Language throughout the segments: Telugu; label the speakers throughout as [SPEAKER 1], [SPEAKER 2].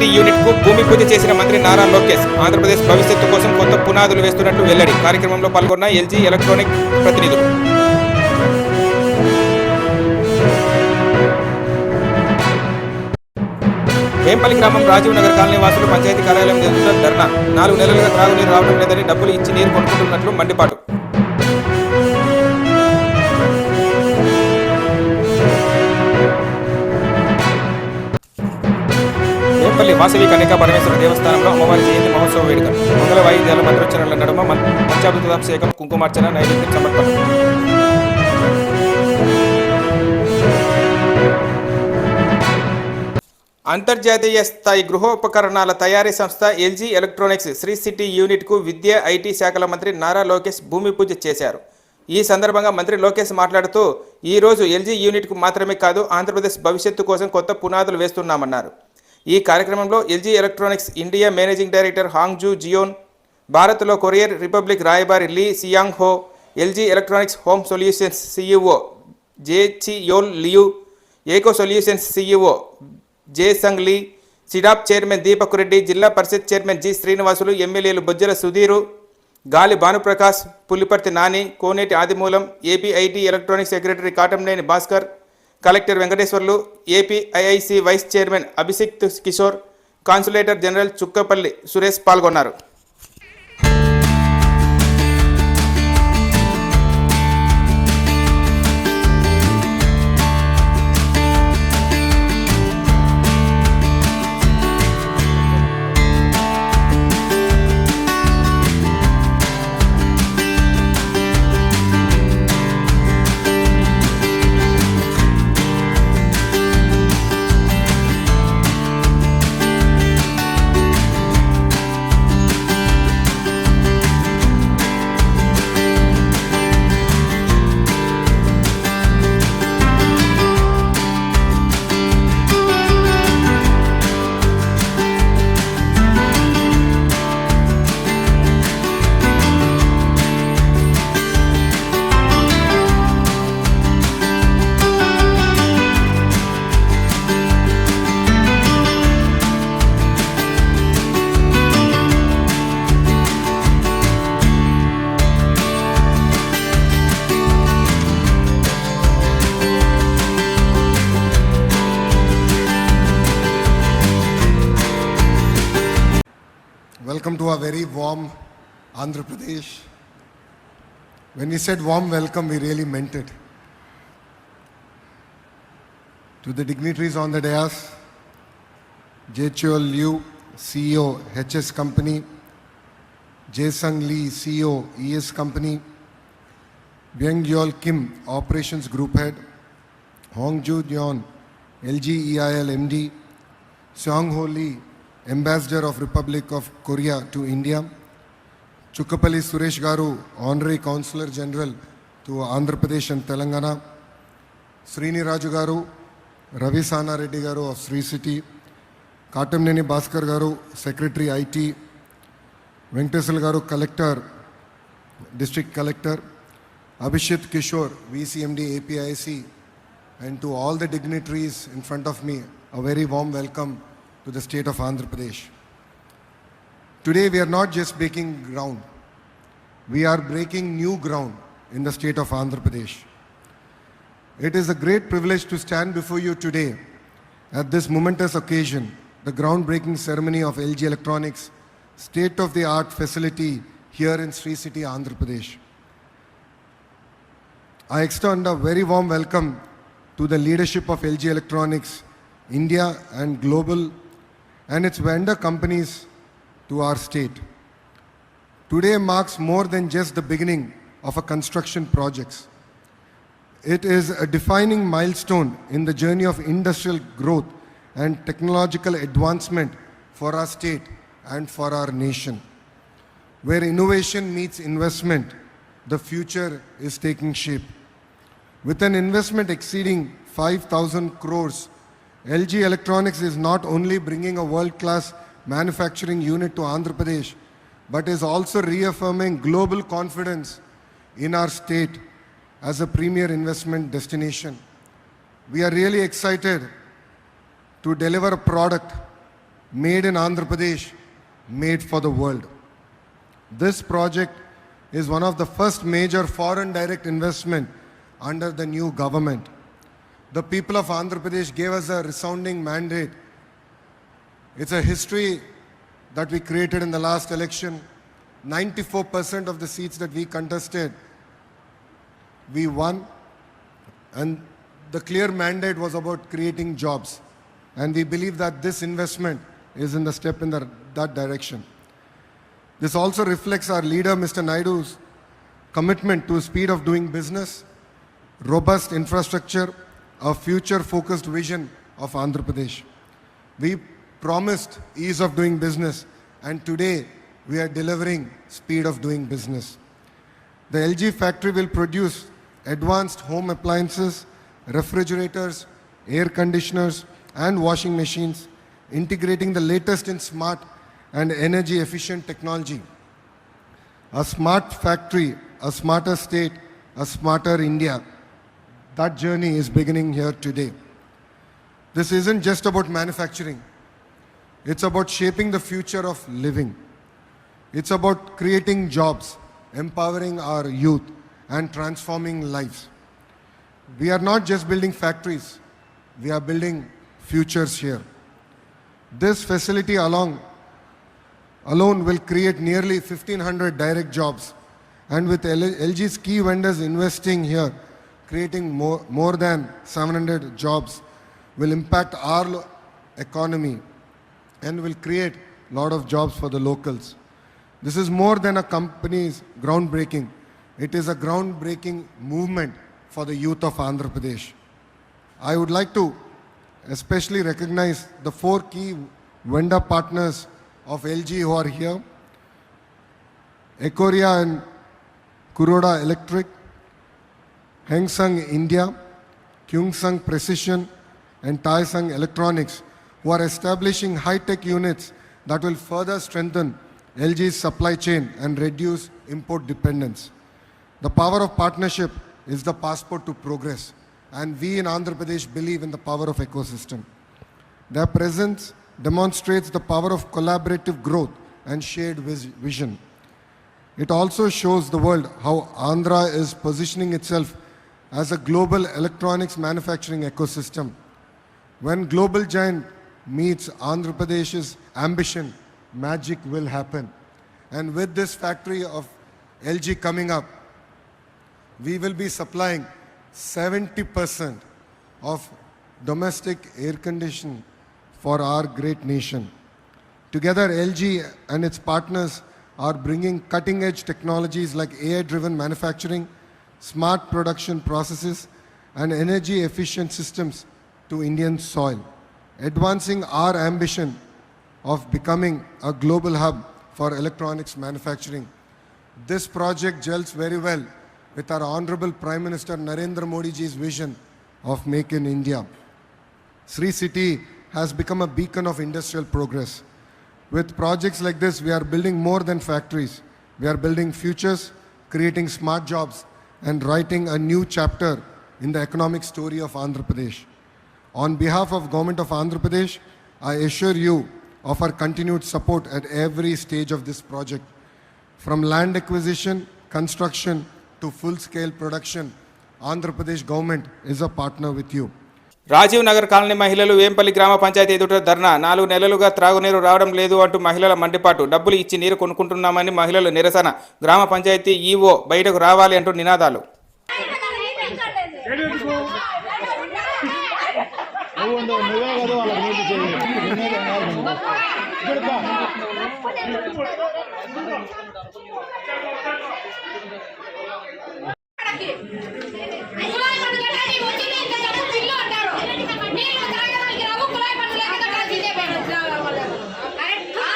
[SPEAKER 1] ఎల్జీ యూనిట్కు భూమి పూజ చేసిన మంత్రి నారా లోకేష్ ఆంధ్రప్రదేశ్ భవిష్యత్తు కోసం కొత్త పునాదులు వేస్తున్నట్టు వెల్లడి. కార్యక్రమంలో పాల్గొన్న ఎల్జీ ఎలక్ట్రానిక్ ప్రతినిధులు. వేంపల్లి గ్రామం రాజీవ్ నగర్ కాలనీ వాసులు పంచాయతీ కార్యాలయం జరుగుతున్న ధర్నా. నాలుగు నెలలుగా త్రాగునీరు రావడం లేదని డబ్బులు ఇచ్చి నీరు కొనుక్కుంటున్నట్లు మండిపాటు. వేంపల్లి వాసవి కన్యకా పరమేశ్వర దేవస్థానంలో అమ్మవారి జయంతి మహోత్సవ వేడుక. మంగళ వాయిద్యాల మంత్రోచ్చరణల నడుమ పంచామృతాభిషేకం కుంకుమార్చన నైవేద్యం సమర్పణ. అంతర్జాతీయ స్థాయి గృహోపకరణాల తయారీ సంస్థ ఎల్జీ ఎలక్ట్రానిక్స్ శ్రీ సిటీ యూనిట్కు విద్యా ఐటీ శాఖల మంత్రి నారా లోకేష్ భూమి పూజ చేశారు. ఈ సందర్భంగా మంత్రి లోకేష్ మాట్లాడుతూ ఈరోజు ఎల్జీ యూనిట్కు మాత్రమే కాదు ఆంధ్రప్రదేశ్ భవిష్యత్తు కోసం కొత్త పునాదులు వేస్తున్నామన్నారు. ఈ కార్యక్రమంలో LG Electronics India managing director Hongju Jeon భారత్లో కొరియర్ రిపబ్లిక్ రాయబారి Lee Seong Ho LG Electronics home solutions CEO Jaecheol Lyu eco solutions CEO Jae Sung Lee SIDAP chairman Deepak Reddy zilla parishad chairman G Srinivasulu ఎమ్మెల్యేలు Bojjala Sudheer Gali Bhanuprakash Puliparthi Nani Koneti Adimulam APIT electronic secretary Katamneni Bhaskar collector Venkateswarlu APIIC vice chairman Abhishikt Kishore consulate general Chukkapalli Suresh పాల్గొన్నారు.
[SPEAKER 2] Andhra Pradesh. When we said warm welcome, we really meant it. To the dignitaries on the dais, Jechol Liu, CEO, HS Company, Jaesung Lee, CEO, ES Company, Byung Yol Kim, Operations Group Head, Hong Ju Yeon, LG EIL MD, Seong Ho Lee, Ambassador of Republic of Korea to India, Chukkapalli Suresh గారు honorary councillor general to Andhra Pradesh and Telangana Sriniraju గారు రవి సానారెడ్డి గారు ఆఫ్ శ్రీ సిటీ కాటంనేని భాస్కర్ గారు సెక్రటరీ ఐటీ వెంకటేశ్వర గారు collector district collector Abhishek Kishore VCMD APIC and to all the dignitaries in front of me a very warm welcome to the state of Andhra Pradesh Today, we are not just breaking ground, we are breaking new ground in the state of Andhra Pradesh. It is a great privilege to stand before you today at this momentous occasion, the groundbreaking ceremony of LG Electronics state of the art facility here in Sri City, Andhra Pradesh. I extend a very warm welcome to the leadership of LG Electronics, India and global, and its vendor companies to our state. Today marks more than just the beginning of a construction projects. It is a defining milestone in the journey of industrial growth and technological advancement for our state and for our nation. Where innovation meets investment, the future is taking shape. With an investment exceeding 5,000 crores, LG Electronics is not only bringing a world class manufacturing unit to Andhra Pradesh, but is also reaffirming global confidence in our state as a premier investment destination. We are really excited to deliver a product made in Andhra Pradesh, made for the world. This project is one of the first major foreign direct investment under the new government. The people of Andhra Pradesh gave us a resounding mandate. It's a history that we created in the last election. 94% of the seats that we contested, we won. And the clear mandate was about creating jobs. And we believe that this investment is in the step in the, that direction. This also reflects our leader, Mr. Naidu's commitment to speed of doing business, robust infrastructure, a future focused vision of Andhra Pradesh. We promised ease of doing business, and today we are delivering speed of doing business. The LG factory will produce advanced home appliances, refrigerators, air conditioners, and washing machines, integrating the latest in smart and energy efficient technology. A smart factory, a smarter state, a smarter India. That journey is beginning here today. This isn't just about manufacturing, it's about shaping the future of living. It's about creating jobs, empowering our youth, and transforming lives. We are not just building factories, we are building futures here. This facility along, alone will create nearly 1500 direct jobs and with LG's key vendors investing here creating more, more than 700 jobs will impact our economy and will create a lot of jobs for the locals. This is more than a company's groundbreaking. It is a groundbreaking movement for the youth of Andhra Pradesh. I would like to especially recognize the four key vendor partners of LG who are here. Ekoria and Kuroda Electric, Hengsung India, Kyungsung Precision, and Taisung Electronics, who are establishing high-tech units that will further strengthen LG's supply chain and reduce import dependence. The power of partnership is the passport to progress, and we in Andhra Pradesh believe in the power of ecosystem. Their presence demonstrates the power of collaborative growth and shared vis- vision. It also shows the world how Andhra is positioning itself as a global electronics manufacturing ecosystem. When global giant meets Andhra Pradesh's ambition, magic will happen. And with this factory of LG coming up, we will be supplying 70% of domestic air conditioning for our great nation. Together, LG and its partners are bringing cutting edge technologies like AI driven manufacturing, smart production processes, and energy efficient systems to Indian soil, advancing our ambition of becoming a global hub for electronics manufacturing. This project gels very well with our Honorable Prime Minister Narendra Modi ji's vision of Make in India. Sri City has become a beacon of industrial progress. With projects like this, we are building more than factories. We are building futures, creating smart jobs, and writing a new chapter in the economic story of Andhra Pradesh. On behalf of Government of Andhra Pradesh, I assure you of our continued support at every stage of this project. From land acquisition, construction to full-scale production, Andhra Pradesh government is a partner with you.
[SPEAKER 1] Rajiv Nagar colony మహిళలు వేంపల్లి గ్రామ పంచాయతీ ఎదుట ధర్నా నాలుగు నెలలుగా త్రాగునీరు రావడం లేదు అంటూ మహిళల మండిపాటు డబ్బులు ఇచ్చి నీరు కొనుక్కుంటున్నామని మహిళలు నిరసన గ్రామ పంచాయతీ ఈవో బయటకు రావాలి అంటూ నినాదాలు
[SPEAKER 3] ఉండు, నువ్వే కదా వాళ్ళకి నీళ్ళు చేయి నిన్నే కాదు నువ్వు. ఇక్కడ బా.
[SPEAKER 4] కుళాయి పన్ను కట్టాలి, వచ్చింది ఇంత డబ్బు బిల్లు అంటారు. నీళ్ళు తాగడానికి రావు, కుళాయి పన్ను లేక కట్టాల్సి ఇదే పని. ఆ,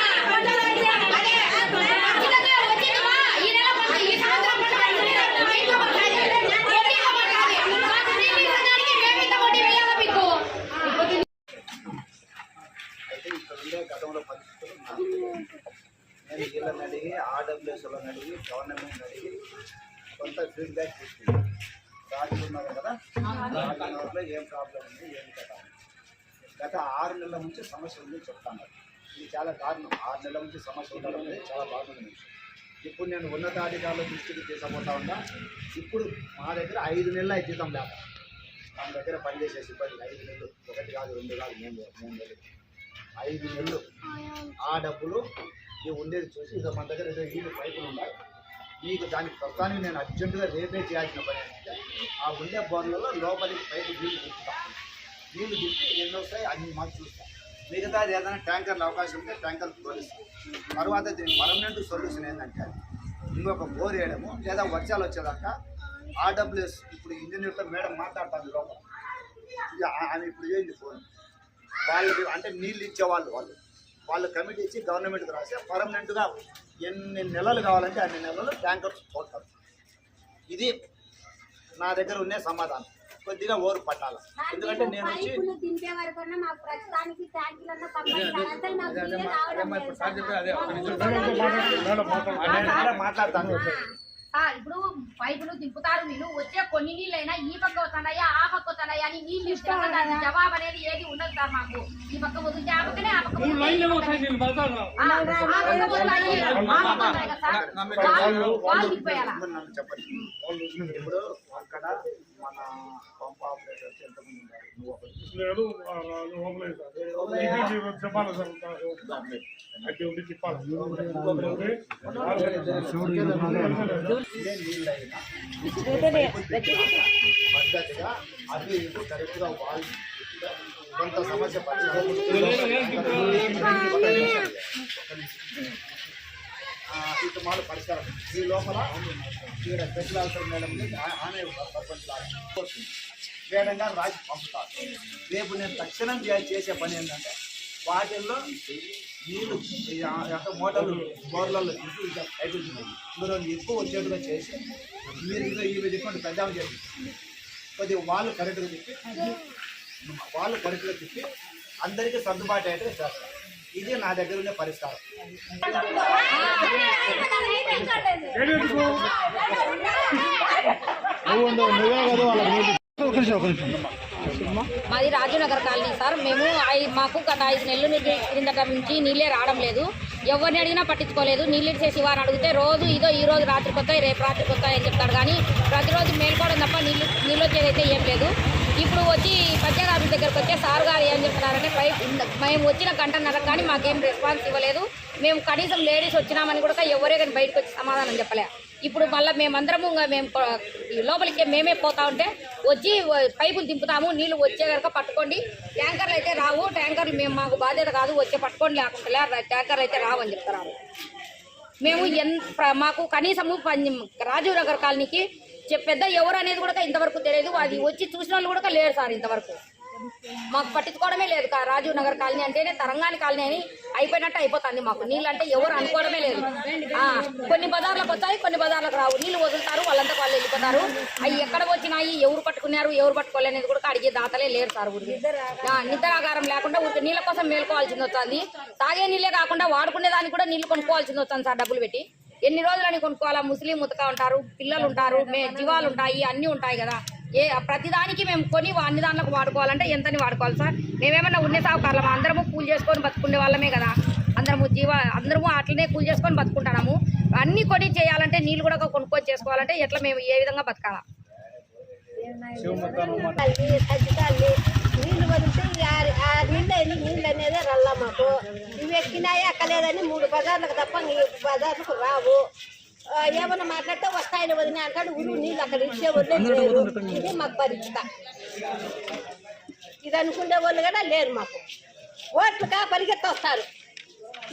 [SPEAKER 4] అదే, ఖచ్చితంగా వచ్చిందమ్మా. ఈ నెల పన్ను, ఈ సంవత్సరం పన్ను కట్టాలి. ఇంకో పన్ను కట్టాలి. వడ్డీతో కట్టాలి. మాకు నీళ్ళు ఇవ్వడానికి మేము ఇంత వడ్డీ వేయాలా మీకు?
[SPEAKER 5] అయితే ఇక్కడ ఉండే గతంలో పరిస్థితులు నాకు నేను వీళ్ళని అడిగి ఆర్డబ్ల్యూఎస్ వాళ్ళని అడిగి గవర్నమెంట్ అడిగి కొంత ఫీడ్బ్యాక్ తీసుకుంటాం ఉన్నారు కదా? రాజు ఏం ప్రాబ్లం ఉంది ఏం కదా గత ఆరు నెలల నుంచి సమస్య ఉంది చెప్తాను ఇది చాలా దారుణం. ఆరు నెలల నుంచి సమస్య ఉండడం అనేది చాలా బాగుంది ఇప్పుడు నేను ఉన్నతాధికారుల దృష్టికి తీసుకుపోతా ఉన్నా ఇప్పుడు మా దగ్గర ఐదు నెలల జీతం లేక మన దగ్గర పనిచేసే సిబ్బంది ఐదు నెలలు ఒకటి కాదు రెండు కాదు మూడు మూడు నెలలు. ఐదు నెలలు. ఆ డబ్బులు ఇవి ఉండేది చూసి ఇక మన దగ్గర ఏదో ఈ పైపులు ఉన్నాయి. మీకు దానికి ప్రస్తుతానికి నేను అర్జెంటుగా రేపే చేయాల్సిన పని ఏంటంటే ఆ ఉండే బోర్లలో లోపలికి పైపు నీళ్ళు దింపుతాం. నీళ్ళు దింపి ఎన్ని వస్తాయి అన్ని మాకు చూస్తాం. మిగతాది ఏదైనా ట్యాంకర్లు అవకాశం ఉంటే ట్యాంకర్ తోలిస్తాం. తర్వాత దీని పర్మనెంట్ సొల్యూషన్ ఏంటంటే ఇంకొక బోర్ వేయడము లేదా వర్షాలు వచ్చేదాకా ఆర్డబ్ల్యూఎస్ ఇప్పుడు ఇంజనీర్తో మేడం మాట్లాడుతుంది లోపల. ఇక ఆమె ఇప్పుడు చేయండి ఫోన్? వాళ్ళకి అంటే నీళ్ళు ఇచ్చేవాళ్ళు వాళ్ళు. వాళ్ళు కమిటీ ఇచ్చి గవర్నమెంట్కి రాస్తే పర్మనెంట్గా ఎన్ని నెలలు కావాలంటే అన్ని నెలలు ట్యాంకర్స్ పోతారు. ఇది నా దగ్గర ఉండే సమాధానం. కొద్దిగా ఓరు పట్టాలి. ఎందుకంటే నేను వచ్చి మాట్లాడతాను.
[SPEAKER 4] ఇప్పుడు పైపులు దింపుతారు మీరు. వచ్చే కొన్ని నీళ్ళైనా ఈ పక్క వస్తున్నాయా ఆ పక్క వస్తున్నాయా అని నీళ్ళు ఇష్టం దానికి జవాబు అనేది ఏది ఉండదు సార్ మాకు. ఈ పక్క వదిలితే ఆ పక్కనే ఆ పక్క. వాళ్ళు
[SPEAKER 5] ఇప్పుడు అక్కడ మన పంప్ ఆపరేటర్స్ ఎంతమంది ఉన్నారు నువ్వు ఒకటి
[SPEAKER 6] లేదు చెప్పాలి సార్ అది ఉండి చెప్పాలి
[SPEAKER 5] ఇదే నీళ్ళైనా పద్ధతిగా అవి ఇవి కరెక్ట్గా వాళ్ళు కొంత సమస్య ఇటు మాలు పరిష్కారం ఈ లోపల ఇక్కడ స్పెషల్ ఆఫీసర్ మేడం ఆమె సర్పంచ్ లాగా రాసి పంపుతారు. రేపు నేను తక్షణం చేసే పని ఏంటంటే వాటిల్లో నీళ్ళు యొక్క ఆ- మోటార్లు బోర్లలో తీసి ఇంకా ఇందులో ఎక్కువ వచ్చేట్టుగా చేసి మీరు ఇంకా ఈ విధంగా పెద్ద చేసి కొద్దిగా వాళ్ళు కరెక్ట్గా చెప్పి వాళ్ళు కరెక్ట్గా చెప్పి అందరికీ సర్దుబాటు అయితే చేస్తారు. ఇది నా దగ్గర ఉండే పరిష్కారం.
[SPEAKER 7] మాది రాజునగర్ కాలనీ సార్. మేము ఐ- మాకు గత ఐదు నెలలు నుంచి క్రిందట నుంచి నీళ్ళే రావడం లేదు. ఎవరిని అడిగినా పట్టించుకోలేదు. నీళ్ళు ఇచ్చేసి వారు అడిగితే రోజు ఇదో ఈ రోజు రాత్రికి వస్తాయి రేపు రాత్రికి వస్తాయి అని చెప్తాడు కానీ ప్రతిరోజు మేల్కోవడం తప్ప నీళ్ళు నీళ్ళు వచ్చేదైతే ఏం లేదు. ఇప్పుడు వచ్చి పంచాయతీ ఆఫీస్ దగ్గరకు వచ్చే సార్ గారు ఏం చెప్తున్నారంటే పైప్ మేము వచ్చిన గంటన్నర కానీ మాకేం రెస్పాన్స్ ఇవ్వలేదు. మేము కనీసం లేడీస్ వచ్చినామని కూడా ఎవరే కానీ బయటకు వచ్చి సమాధానం చెప్పలే. ఇప్పుడు మళ్ళీ మేమందరము ఇంకా మేము లోపలికి మేమే పోతా ఉంటే వచ్చి పైపులు దింపుతాము నీళ్ళు వచ్చే కనుక పట్టుకోండి. ట్యాంకర్లు అయితే రావు ట్యాంకర్లు మేము మాకు బాధ్యత కాదు వచ్చే పట్టుకోండి లేకుంటే ట్యాంకర్లు అయితే రావు అని చెప్తారు మేము ఎన్ మాకు కనీసము పం- రాజీవ్ నగర్ కాలనీకి పెద్ద ఎవరు అనేది కూడా ఇంతవరకు తెలియదు. అది వచ్చి చూసిన వాళ్ళు కూడా లేరు సార్ ఇంతవరకు. మాకు పట్టించుకోవడమే లేదు కా- రాజీవ్ నగర్ కాలనీ అంటేనే తరంగాని కాలనీ అని అయిపోయినట్టు అయిపోతుంది మాకు. నీళ్ళు అంటే ఎవరు అనుకోవడమే లేదు. కొన్ని బజార్లకు వస్తాయి కొన్ని బజార్లకు రావు. నీళ్ళు వదులుతారు వాళ్ళంతా వాళ్ళు వెళ్ళిపోతారు. అవి ఎక్కడ వచ్చినాయి ఎవరు పట్టుకున్నారు ఎవరు పట్టుకోలేనేది కూడా అడిగే దాతలే లేరు సార్ ఊరికి. నిద్రాగారం లేకుండా ఊరికి నీళ్ళ కోసం మేలుకోవాల్సింది వస్తుంది. తాగే నీళ్ళే కాకుండా వాడుకునే దానికి కూడా నీళ్ళు కొనుక్కోవాల్సింది వస్తుంది సార్ డబ్బులు పెట్టి. ఎన్ని రోజులని కొనుక్కోవాలా? ముస్లిం ముతక ఉంటారు పిల్లలు ఉంటారు మే జీవాలు ఉంటాయి అన్నీ ఉంటాయి కదా. ఏ ప్రతిదానికి మేము కొని అన్ని దాంట్లకు వాడుకోవాలంటే ఎంతని వాడుకోవాలి సార్? మేమేమన్నా ఉండే సాగుకారులమా అందరము కూలి చేసుకొని బతుకునే వాళ్ళమే కదా. అందరము జీవ అందరము అట్లనే కూలి చేసుకొని బతుకుంటున్నాము అన్ని కొని చేయాలంటే నీళ్ళు కూడా కొనుక్కొని చేసుకోవాలంటే ఎట్లా మేము ఏ విధంగా బతకాలా?
[SPEAKER 8] నీళ్ళు వదిలితే ఆ- నీళ్ళు నీళ్ళు అనేది రల్ల మాకు. ఇవి ఎక్కినాయి ఎక్కలేదని మూడు బజార్లకు తప్ప ఈ బజార్లకు రావు. ఏమన్నా మాట్లాడితే వస్తాయని వదిన అంటాడు ఊరు నీళ్ళు అక్కడ ఇచ్చే వదిలేదు ఇది మాకు పరిస్థితి. ఇది అనుకునే వాళ్ళు కూడా లేరు మాకు. ఓట్లుగా పరిగెత్తి వస్తారు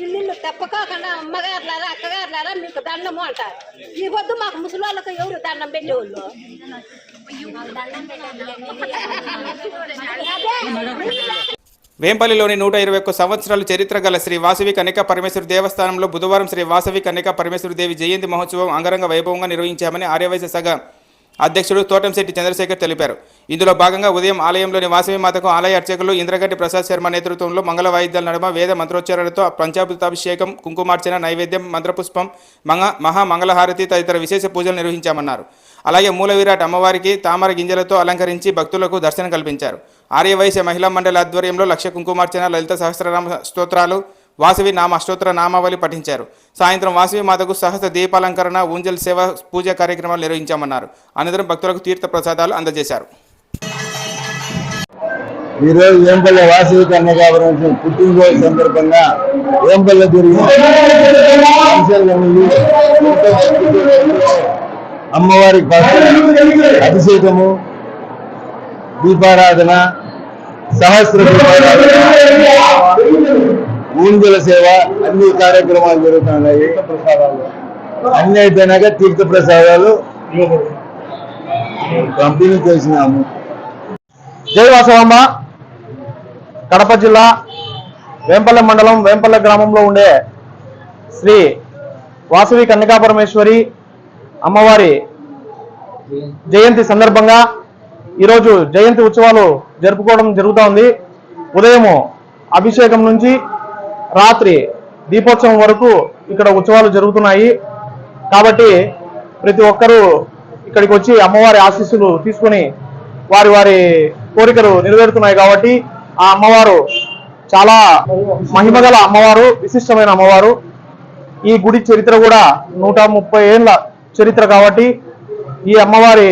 [SPEAKER 8] ఇల్లు తప్పకోకుండా అమ్మగారులారా అక్కగారులారా మీకు దండము అంటారు. ఈ వద్దు మాకు ముసలి వాళ్ళకు ఎవరు దండం పెట్టేవాళ్ళు?
[SPEAKER 1] వేంపల్లిలోని నూట ఇరవై ఒక్క సంవత్సరాల చరిత్ర గల శ్రీ వాసవి కన్యకా పరమేశ్వరి దేవస్థానంలో బుధవారం శ్రీ వాసవి కన్యకా పరమేశ్వరి దేవి జయంతి మహోత్సవం అంగరంగ వైభవంగా నిర్వహించామని ఆర్యవైశ్య సగ అధ్యక్షుడు తోటంశెట్టి చంద్రశేఖర్ తెలిపారు. ఇందులో భాగంగా ఉదయం ఆలయంలోని వాసవి మాతకు ఆలయ అర్చకులు ఇంద్రగడ్డి ప్రసాద్ శర్మ నేతృత్వంలో మంగళ వాయిద్యాల నడుమ వేద మంత్రోచ్చారణతో పంచామృతాభిషేకం కుంకుమార్చన నైవేద్యం మంత్రపుష్పం మంగ మహా మంగళహారతి తదితర విశేష పూజలు నిర్వహించామన్నారు. అలాగే మూల విరాట్ అమ్మవారికి తామర గింజలతో అలంకరించి భక్తులకు దర్శనం కల్పించారు. ఆర్యవైశ్య మహిళా మండలి ఆధ్వర్యంలో లక్ష కుంకుమార్చన లలిత సహస్రనామ స్తోత్రాలు వాసవి నామ అష్టోత్తర నామావళి పఠించారు. సాయంత్రం వాసవి మాతకు సహస్ర దీపాలంకరణ ఊంజల్ సేవ పూజా కార్యక్రమాలు నిర్వహించామన్నారు. అనంతరం భక్తులకు తీర్థ ప్రసాదాలు అందజేశారు.
[SPEAKER 3] ఈరోజు ఏంపల్లె వాసవి కన్నగాపురం పుట్టినరోజు సందర్భంగా ఏంపల్లె జరిగిన అమ్మవారి అభిషేకము దీపారాధన సహస్ర దీపారాధన ఊంజల సేవ అన్ని కార్యక్రమాలు జరుగుతున్నాయి. అన్ని అయిపోయినాక తీర్థ ప్రసాదాలు పంపిణీ చేసినాము.
[SPEAKER 9] జయవాసవమ్మ కడప జిల్లా వేంపల్లె మండలం వేంపల్లె గ్రామంలో ఉండే శ్రీ వాసవి కన్యకా పరమేశ్వరి అమ్మవారి జయంతి సందర్భంగా ఈరోజు జయంతి ఉత్సవాలు జరుపుకోవడం జరుగుతూ ఉంది ఉదయము అభిషేకం నుంచి రాత్రి దీపోత్సవం వరకు ఇక్కడ ఉత్సవాలు జరుగుతున్నాయి. కాబట్టి ప్రతి ఒక్కరూ ఇక్కడికి వచ్చి అమ్మవారి ఆశీస్సులు తీసుకొని వారి వారి కోరికలు నెరవేరుతున్నాయి కాబట్టి ఆ అమ్మవారు చాలా మహిమగల అమ్మవారు విశిష్టమైన అమ్మవారు. ఈ గుడి చరిత్ర కూడా నూట ముప్పై ఏళ్ళ చరిత్ర కాబట్టి ఈ అమ్మవారి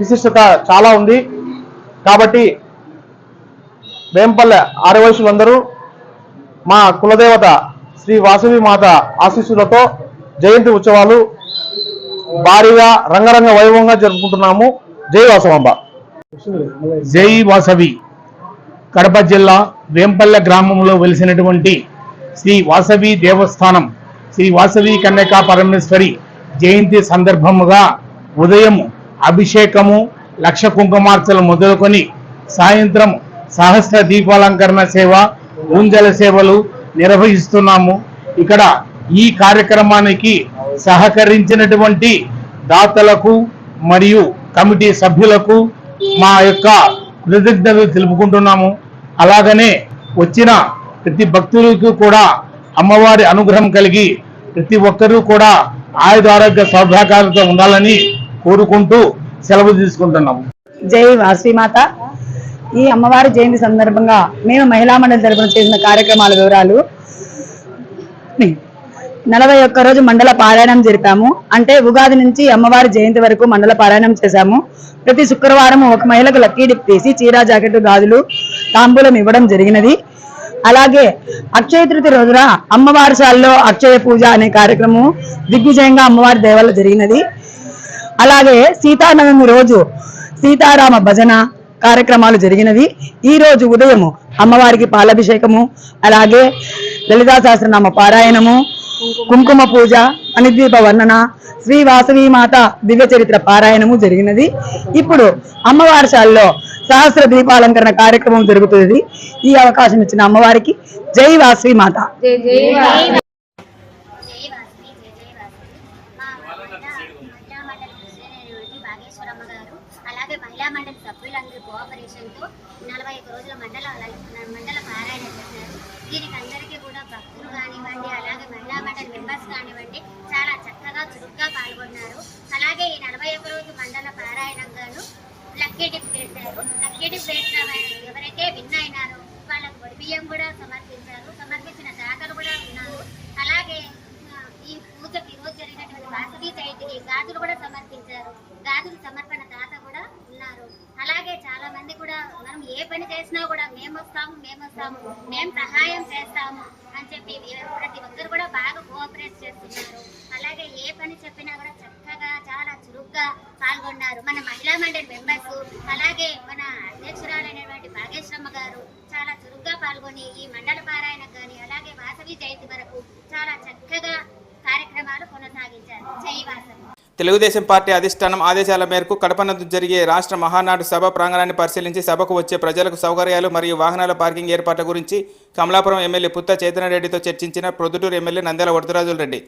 [SPEAKER 9] విశిష్టత చాలా ఉంది. కాబట్టి వేంపల్లె ఆరవయసులందరూ మా కులదేవత శ్రీ వాసవి మాత ఆశీస్సులతో జయంతి ఉత్సవాలు భారీగా రంగరంగ వైభవంగా జరుపుకుంటున్నాము. జై వాసవాంబ.
[SPEAKER 10] జై వాసవి. కడప జిల్లా వేంపల్లె గ్రామంలో వెలిసినటువంటి శ్రీ వాసవి దేవస్థానం శ్రీ వాసవి కన్యకా పరమేశ్వరి జయంతి సందర్భముగా ఉదయం అభిషేకము లక్ష కుంకుమార్చలు మొదలుకొని సాయంత్రం సహస్ర దీపాలంకరణ సేవ ఊంజల సేవలు నిర్వహిస్తున్నాము. ఇక్కడ ఈ కార్యక్రమానికి సహకరించినటువంటి దాతలకు మరియు కమిటీ సభ్యులకు మా యొక్క కృతజ్ఞతలు తెలుపుకుంటున్నాము. అలాగనే వచ్చిన ప్రతి భక్తులకు కూడా అమ్మవారి అనుగ్రహం కలిగి ప్రతి ఒక్కరూ కూడా ఆయుధ ఆరోగ్య సౌభాగ్యాలతో ఉండాలని కోరుకుంటూ సెలవు తీసుకుంటున్నాము.
[SPEAKER 11] జై వాసవిమాత ఈ అమ్మవారి జయంతి సందర్భంగా మేము మహిళా మండలి తరపున చేసిన కార్యక్రమాల వివరాలు. నలభై ఒక్క రోజు మండల పారాయణం జరిపాము. అంటే ఉగాది నుంచి అమ్మవారి జయంతి వరకు మండల పారాయణం చేశాము. ప్రతి శుక్రవారం ఒక మహిళకు లక్కీ డిప్ తీసి చీరా జాకెట్ గాజులు తాంబూలం ఇవ్వడం జరిగినది. అలాగే అక్షయ తృతీయ రోజున అమ్మవారి శాలలో అక్షయ పూజ అనే కార్యక్రమం దిగ్విజయంగా అమ్మవారి దేవాలయం జరిగినది. అలాగే సీతానవమి రోజు సీతారామ భజన కార్యక్రమాలు జరిగినవి. ఈ రోజు ఉదయం అమ్మవారికి పాలాభిషేకము అలాగే లలితా సహస్రనామ పారాయణము కుంకుమ పూజ అనిద్వీప వర్ణన శ్రీ వాసవి మాత దివ్య చరిత్ర పారాయణము జరిగినది. ఇప్పుడు అమ్మవారి శాలలో సహస్ర దీపాలంకరణ కార్యక్రమం జరుగుతుంది ఈ అవకాశం ఇచ్చిన అమ్మవారికి జై వాసవి మాత
[SPEAKER 7] జై జై
[SPEAKER 12] జై వాసవి జై జై వాసవి మా మహిళా మహిళా మండలి ప్రెసిడెంట్ భాగేశ్వరమ్మ గారు అలాగే మహిళా మండలి సభ్యులందరూ కోఆపరేషన్తో నలభై ఒక్క రోజుల మండల మండల పారాయణ చేశారు దీనికి అందరికీ కూడా భక్తులు కానివ్వండి అలాగే మహిళా మండలి మెంబర్స్ కానివ్వండి చాలా చక్కగా చురుగ్గా పాల్గొన్నారు అలాగే ఈ నలభై ఒక్క రోజు మండల పారాయణంగాను లక్కీ డిప్ వేశారు లక్కీ డిప్ వేసిన ఎవరైతే విన్ అయినారో వాళ్ళకు బియ్యం కూడా సమర్పించారు సమర్పించిన దాతలు కూడా ఉన్నారు అలాగే ఈ పూజకి ఈ రోజు జరిగినటువంటి వాసవి చైతికి గాజులు కూడా సమర్పించారు. గాజులు సమర్పణ దాత కూడా ఉన్నారు. అలాగే చాలా మంది కూడా మనం ఏ పని చేసినా కూడా మేము వస్తాము మేము వస్తాము మేము సహాయం చేస్తాము అని చెప్పి ప్రతి ఒక్కరు కూడా బాగా కోఆపరేట్ చేస్తున్నారు. గా పాల్గొన్నారు. మన మహిళా మండలి మెంబర్స్ అలాగే మన అధ్యక్షురాలైనటువంటి భాగేశ్వరమ్మ గారు చాలా చురుగ్గా పాల్గొని ఈ మండల పారాయణ కానీ అలాగే వాసవి జయంతి వరకు చాలా చక్కగా కార్యక్రమాలు కొనసాగించారు. జై వాసవి.
[SPEAKER 1] తెలుగుదేశం పార్టీ అధిష్టానం ఆదేశాల మేరకు కడప నందు జరిగే రాష్ట్ర మహానాడు సభ ప్రాంగణాన్ని పరిశీలించి సభకు వచ్చే ప్రజలకు సౌకర్యాలు మరియు వాహనాల పార్కింగ్ ఏర్పాట్ల గురించి కమలాపురం ఎమ్మెల్యే పుత్త చైతన్యరెడ్డితో చర్చించిన ప్రొద్దుటూరు ఎమ్మెల్యే నంద్యాల వరదరాజుల రెడ్డి